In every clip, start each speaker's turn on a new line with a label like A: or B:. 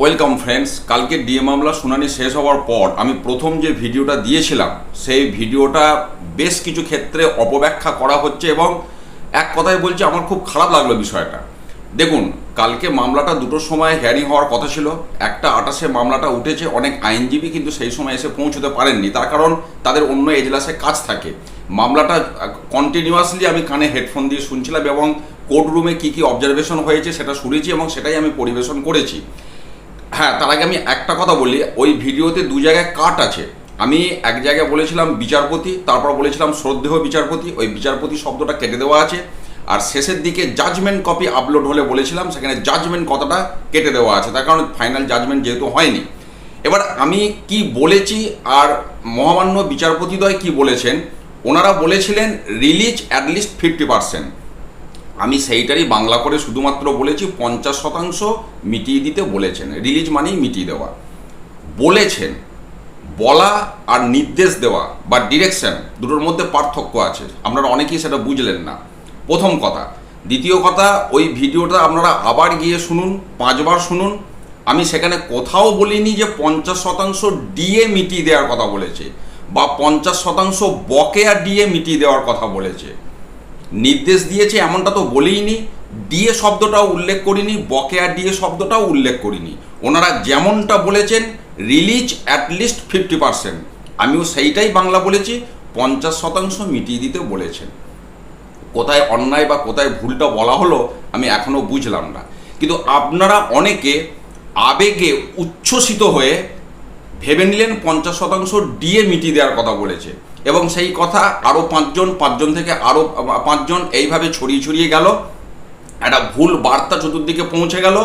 A: Welcome friends কালকে DA মামলা শুনানি শেষ হওয়ার পর আমি প্রথম যে ভিডিওটা দিয়েছিলাম, সেই ভিডিওটা বেশ কিছু ক্ষেত্রে অপব্যাখ্যা করা হচ্ছে এবং এক কথায় বলছি আমার খুব খারাপ লাগল বিষয়টা। দেখুন, কালকে মামলাটা দুটোর সময় হ্যারিং হওয়ার কথা ছিল। একটা আটাশে মামলাটা উঠেছে, অনেক আইনজীবী কিন্তু সেই সময় এসে পৌঁছতে পারেননি। তার কারণ তাদের অন্য এজলাসে কাজ থাকে। মামলাটা কন্টিনিউয়াসলি আমি কানে হেডফোন দিয়ে শুনছিলাম এবং কোর্ট রুমে কী কী অবজারভেশন হয়েছে সেটা শুনেছি এবং সেটাই আমি পরিবেশন করেছি। হ্যাঁ তার আগে আমি একটা কথা বলি, ওই ভিডিওতে দু জায়গায় কাট আছে। আমি এক জায়গায় বলেছিলাম বিচারপতি, তারপর বলেছিলাম শ্রদ্ধেয় বিচারপতি, ওই বিচারপতি শব্দটা কেটে দেওয়া আছে। আর শেষের দিকে জাজমেন্ট কপি আপলোড হলে বলেছিলাম, সেখানে জাজমেন্ট কথাটা কেটে দেওয়া আছে। তার কারণ ফাইনাল জাজমেন্ট যেহেতু হয়নি। এবার আমি কি বলেছি আর মহামান্য বিচারপতিদ্বয় কি বলেছেন? ওনারা বলেছিলেন রিলিজ অ্যাটলিস্ট ফিফটি পার্সেন্ট আমি সেইটারই বাংলা করে শুধুমাত্র বলেছি, পঞ্চাশ শতাংশ মিটিয়ে দিতে বলেছেন। রিলিজ মানেই মিটিয়ে দেওয়া। বলেছেন, বলা আর নির্দেশ দেওয়া বা ডিরেকশন দুটোর মধ্যে পার্থক্য আছে। আপনারা অনেকেই সেটা বুঝলেন না। প্রথম কথা। দ্বিতীয় কথা, ওই ভিডিওটা আপনারা আবার গিয়ে শুনুন, পাঁচবার শুনুন। আমি সেখানে কোথাও বলিনি যে পঞ্চাশ শতাংশ ডিএ মিটিয়ে দেওয়ার কথা বলেছে বা পঞ্চাশ শতাংশ বকেয়া ডিএ মিটিয়ে দেওয়ার কথা বলেছে। নির্দেশ দিয়েছে, এমনটা তো বলিনি ডিএ শব্দটাও উল্লেখ করিনি বকেয়া ডিএ শব্দটাও উল্লেখ করিনি। ওনারা যেমনটা বলেছেন রিলিজ অ্যাটলিস্ট ফিফটি পার্সেন্ট আমিও সেইটাই বাংলা বলেছি, পঞ্চাশ শতাংশ মিটিয়ে দিতে বলেছেন। কোথায় অন্যায় বা কোথায় ভুলটা বলা হলো, আমি এখনও বুঝলাম না। কিন্তু আপনারা অনেকে আবেগে উচ্ছ্বসিত হয়ে ভেবে নিলেন পঞ্চাশ শতাংশ ডিএ মিটিয়ে দেওয়ার কথা বলেছে। এবং সেই কথা আরও পাঁচজন পাঁচজন থেকে আরও পাঁচজন এইভাবে ছড়িয়ে ছড়িয়ে গেল। একটা ভুল বার্তা চতুর্দিকে পৌঁছে গেল।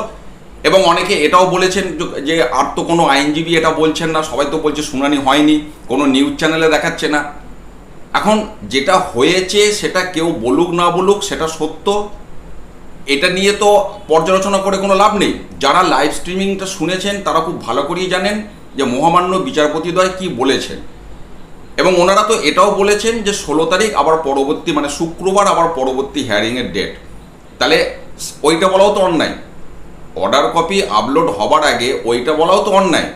A: এবং অনেকে এটাও বলেছেন যে আর তো কোনো আইনজীবী এটা বলছেন না, সবাই তো বলছে শুনানি হয়নি, কোনো নিউজ চ্যানেলে দেখাচ্ছে না। এখন যেটা হয়েছে সেটা কেউ বলুক না বলুক, সেটা সত্য। এটা নিয়ে তো পর্যালোচনা করে কোনো লাভ নেই। যারা লাইভ স্ট্রিমিংটা শুনেছেন, তারা খুব ভালো করেই জানেন। যে মহামান্য বিচারপতিদ্বয় কি বলেছেন? এবং ওনারা তো এটাও বলেছেন যে ষোলো তারিখ আবার পরবর্তী মানে শুক্রবার আবার পরবর্তী হিয়ারিংয়ের ডেট তাহলে ওইটা বলাও তো অন্যায়। অর্ডার কপি আপলোড হবার আগে ওইটা বলাও তো অন্যায়।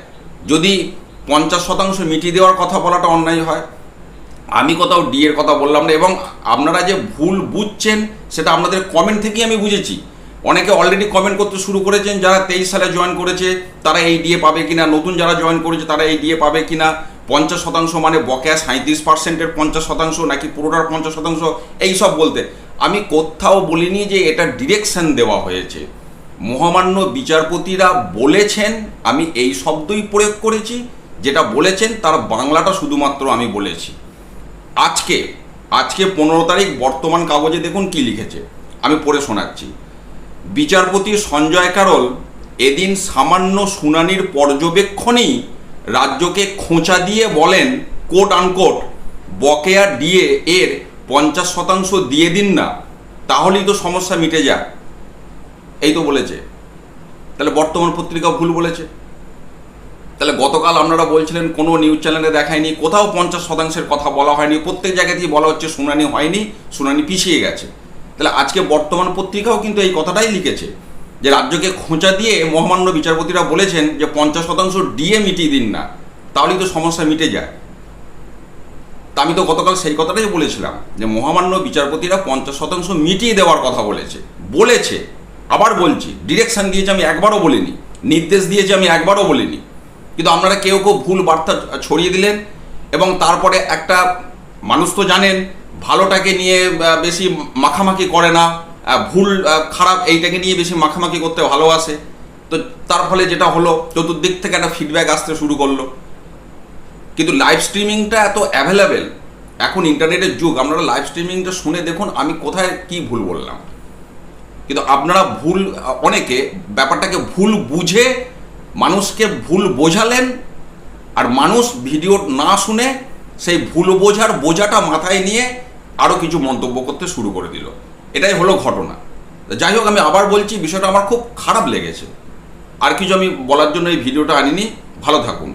A: যদি পঞ্চাশ শতাংশ মিটিয়ে দেওয়ার কথা বলাটা অন্যায় হয়। আমি কোথাও ডি এর কথা বললাম না। এবং আপনারা যে ভুল বুঝছেন, সেটা আপনাদের কমেন্ট থেকেই আমি বুঝেছি। অনেকে অলরেডি কমেন্ট করতে শুরু করেছেন, যারা তেইশ সালে জয়েন করেছে, তারা এই ডিএ পাবে কিনা? নতুন যারা জয়েন করেছে, তারা এই ডিএ পাবে কিনা? পঞ্চাশ শতাংশ মানে বকেয়া সাঁত্রিশ পার্সেন্টের পঞ্চাশ শতাংশ, নাকি পুরোটার পঞ্চাশ শতাংশ? এই সব বলতে। আমি কোথাও বলিনি যে এটা ডিরেকশন দেওয়া হয়েছে। মহামান্য বিচারপতিরা বলেছেন, আমি এই শব্দই প্রয়োগ করেছি, যেটা বলেছেন, তার বাংলাটা শুধুমাত্র আমি বলেছি। আজকে আজকে পনেরো তারিখ, বর্তমান কাগজে দেখুন কি লিখেছে। আমি পড়ে শোনাচ্ছি। বিচারপতি সঞ্জয় কারল এদিন সামান্য শুনানির পর্যবেক্ষণেই রাজ্যকে খোঁচা দিয়ে বলেন, কোট আনকোট, বকেয়া ডিএ এর পঞ্চাশ শতাংশ দিয়ে দিন না, তাহলেই তো সমস্যা মিটে যায়। এই তো বলেছে। তাহলে বর্তমান পত্রিকা ভুল বলেছে। তাহলে গতকাল আপনারা বলছিলেন, কোনো নিউজ চ্যানেলে দেখায়নি, কোথাও পঞ্চাশ শতাংশের কথা বলা হয়নি, প্রত্যেক জায়গাতেই বলা হচ্ছে শুনানি হয়নি, শুনানি পিছিয়ে গেছে। তাহলে আজকে বর্তমান পত্রিকাও কিন্তু এই কথাটাই লিখেছে যে রাজ্যকে খোঁচা দিয়ে মহামান্য বিচারপতিরা বলেছেন যে পঞ্চাশ শতাংশ ডিএ মিটিয়ে দিন না, তাহলেই তো সমস্যা মিটে যায়। তা আমি তো গতকাল সেই কথাটাই বলেছিলাম যে মহামান্য বিচারপতিরা পঞ্চাশ শতাংশ মিটিয়ে দেওয়ার কথা বলেছে। বলেছে, আবার বলছি, ডিরেকশন দিয়েছে আমি একবারও বলিনি, নির্দেশ দিয়েছে আমি একবারও বলিনি। কিন্তু আপনারা কেউ কেউ ভুল বার্তা ছড়িয়ে দিলেন এবং তারপরে একটা, মানুষ তো জানেন ভালোটাকে নিয়ে বেশি মাখামাখি করে না। ভুল খারাপ, এইটাকে নিয়ে বেশি মাখামাখি করতে ভালোবাসে। তো তার ফলে যেটা হলো, চতুর্দিক থেকে একটা ফিডব্যাক আসতে শুরু করল। কিন্তু লাইভ স্ট্রিমিংটা এত অ্যাভেলেবেল এখন ইন্টারনেটের যুগ, আপনারা লাইভ স্ট্রিমিংটা শুনে দেখুন, আমি কোথায় কি ভুল বললাম। কিন্তু আপনারা ভুল অনেকে ব্যাপারটাকে ভুল বুঝে, মানুষকে ভুল বোঝালেন, আর মানুষ ভিডিও না শুনে, সেই ভুল বোঝার বোঝাটা মাথায় নিয়ে আরও কিছু মন্তব্য করতে শুরু করে দিল। এটাই হলো ঘটনা। যাই হোক, আমি আবার বলছি, বিষয়টা আমার খুব খারাপ লেগেছে। আর কিছু আমি বলার জন্য এই ভিডিওটা আনিনি। ভালো থাকুন।